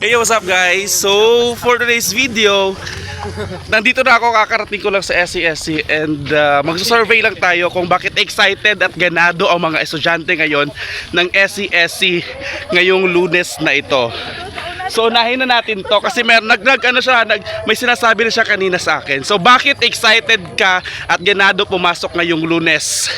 Hey, what's up guys? So, for today's video, nandito na ako, kakarating ko lang sa SCSC and uh, magsasurvey lang tayo kung bakit excited at ganado ang mga estudyante ngayon ng SCSC ngayong lunes na ito. So unahin na natin to kasi mer nag, nag ano siya nag, may sinasabi na siya kanina sa akin. So bakit excited ka at ganado pumasok ngayong lunes?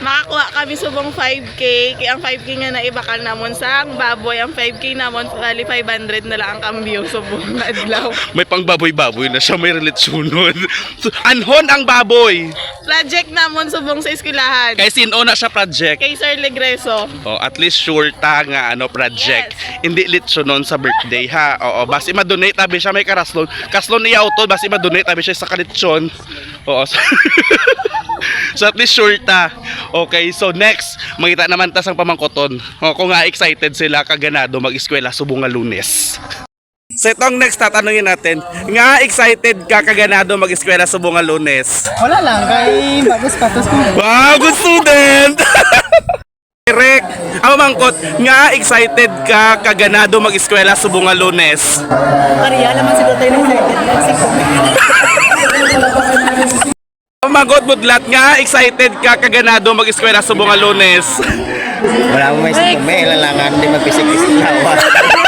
Makakuha kami subong 5K. Kaya ang 5K nga na iba ka namon sa ang baboy. Ang 5K namon, bali 500 na lang ang kambyo subong adlaw. May pangbaboy-baboy na siya, may relasyonon. So, anhon ang baboy. Project namon subong sa eskwelahan. Kay sino na siya project. Kay Sir Legreso. Oh, at least sure ta nga ano project. Hindi litso nun sa birthday ha. Oo, basi ma-donate abi siya may karaslon. Kaslon niya auto basi ma-donate abi siya sa kalitsyon. Oo. So, so at least sure ta. Okay, so next, makita naman tas ang pamangkoton. O, kung nga excited sila kaganado mag-eskwela subong nga lunes. So itong next tatanungin natin, nga excited ka kaganado mag-eskwela subong nga lunes? Wala lang, kay bagus patos ko. Wow, good student! Direk, ang mangkot, nga excited ka kaganado mag-eskwela subong nga lunes. Ariya naman si Dotay ng Ang mangkot budlat, nga excited ka kaganado mag-eskwela subong nga lunes. Wala mo may may lalangan di magpisik-pisik tawa.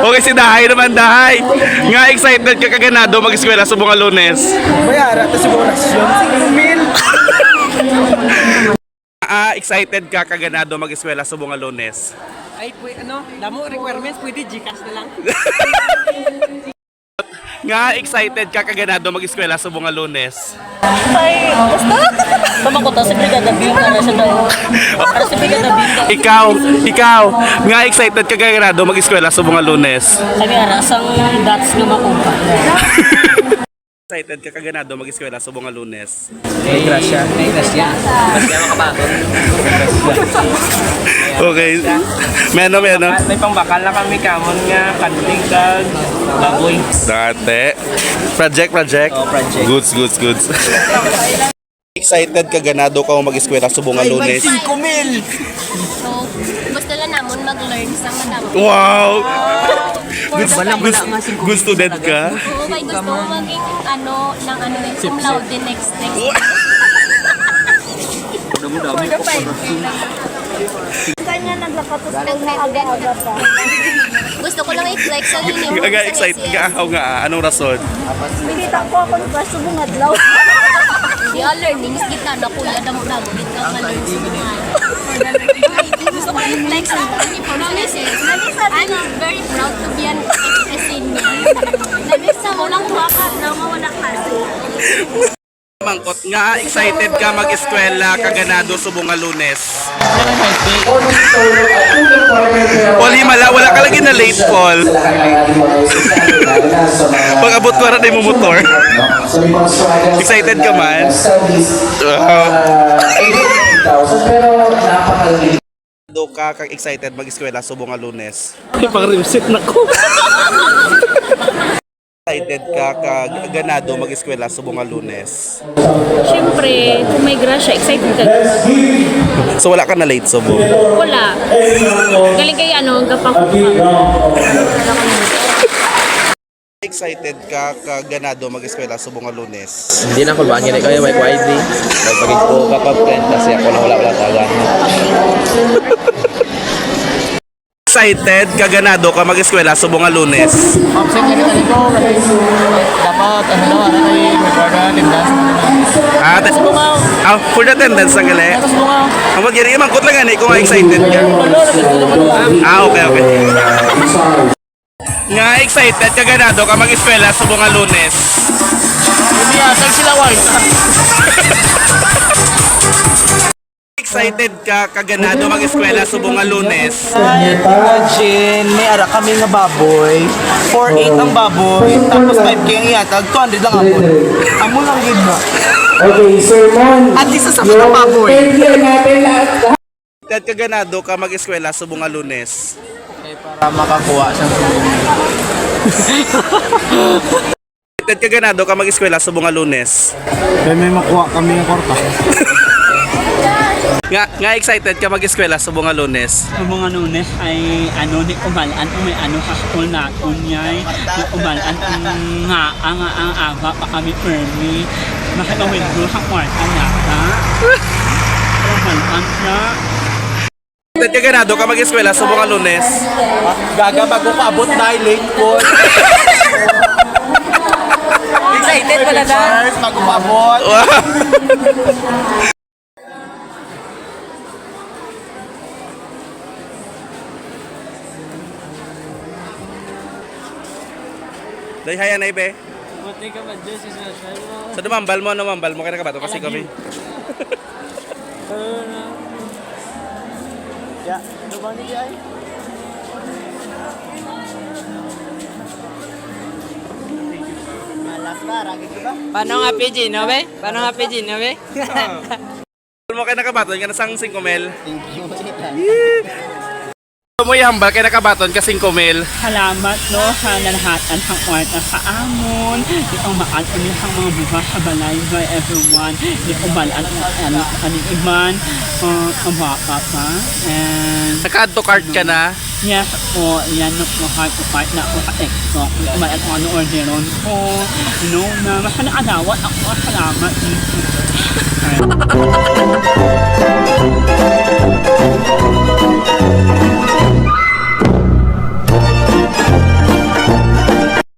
Okay si Dahay naman, Dahay. Nga excited ka kaganado mag-eskwela subong nga lunes. Mayara to siguro na mil. Ah, excited ka kaganado mag-eskwela subong nga lunes. Ay, pwede, ano, damo requirements, pwede Gcash na lang. Nga excited ka kaganado mag-eskwela subong nga lunes. Ay, basta. Tama ko to, si Brigada Bill na siya daw. Para si Brigada Bill daw. Ikaw, ikaw, nga excited ka kaganado mag-eskwela subong nga lunes. Kami arasang dots nga makuha. Excited ka kaganado mag-eskwela subong nga lunes. May grasya. May grasya. Grasya makabago. Okay. Meno, meno. May pangbakal na kami kamon nga kanting kag baboy. Dati. Project, project. Oh, project. Goods, goods, goods. Excited ka ganado ka mag-eskwela subong nga lunes. mil. So, gusto lang namon mag-learn sa madami. Wow! Good, good student ka. Oo, may gusto mo maging ano, ng ano cum laude next next. For the five Kanya naglakatos Nag Gusto ko lang i-flex ang inyong Nga excited ka. Ako nga. Anong rason? Pinita ko ako ng class subong adlaw. Di all learnings, kita na kuya. Na mo na gawin ka ka-learn sa mga For lang i-flex ang inyong promises. I'm very proud to be an senior. Nabisa mo lang waka na mawala klase. Mangkot nga excited ka mag-eskwela kaganado subong nga lunes. Paul himala, wala ka lagi na late, Paul. Pag abot ko rin mo motor. Excited ka man? Do ka kag excited mag-eskwela subong nga lunes. Pang reset na ko. Excited ka kag ganado mag-eskwela subong nga lunes. Siyempre, kung may grasya, excited ka. So wala ka na late subong. Wala. Galing kayo, ano, gapang Excited ka kag ganado mag-eskwela subong nga lunes. Hindi na ko ba ngini kayo may YD. Pagpagin ko kapag friend kasi ako na wala wala taga. Excited ka ganado ka mag-eskwela subong nga lunes. Ka rin ko, kasi dapat, ano na, ano na yung record na, tindas. Ah, ta- ah, for the attendance ang gali. Tapos mo nga, Ang mag giri man kut lang ani kung nga excited ka. Ah, okay, okay. Nga excited ka ganado ka mag-eskwela subong nga lunes. hindi yatag sila white. Excited ka kaganado mag-eskwela subong nga lunes. Imagine, may ara kami nga baboy. 4-8 ang baboy. Tapos 5K ang iatag. 200 lang ako. Amo lang yun ba? Okay, sermon. At least sa mga baboy. Thank you natin lahat. Excited ka ganado ka mag-eskwela subong nga lunes. Para makakuha siyang Excited ka ganado ka mag-eskwela subong nga lunes. Kaya may makuha kami ng korta. Nga, nga excited ka mag-eskwela sa bunga lunes. Sa mga lunes ay ano ni umalaan o may ano sa school natin yay. Ni umalaan ang nga ang ang aga pa kami permi. Makakawindro sa kwarta yata. Umalaan siya. Excited ka ganado ka mag-eskwela sa bunga lunes. Gaga bago pa abot na late ko. Excited pala na. Bago pa abot. Dahil haya na ibe. Mati ka ba Diyos isa sa mo? Sa dumambal mo, numambal mo. Kaya ka ba ito? Kasi kami. Ya, ba ni ay? Malas ba? Ragi ka ba? Paano nga PG, no be? Paano nga PG, no be? mo kay nakabaton ka na sang 5 mil. Thank you. Mo ihambal kay nakabaton ka 5 mil. Salamat no sa nalahatan ng kwarta sa amon. Maan ulit ang mga buha sa balay by everyone. Di ko balaan ang ano aning iban. Uh, ang baka pa. And Naka-add to cart ka na. yes po, yan no po heart to heart na ako sa TikTok. Di ko balaan ano orderon ko. No na, mas nakadawat ako. Salamat.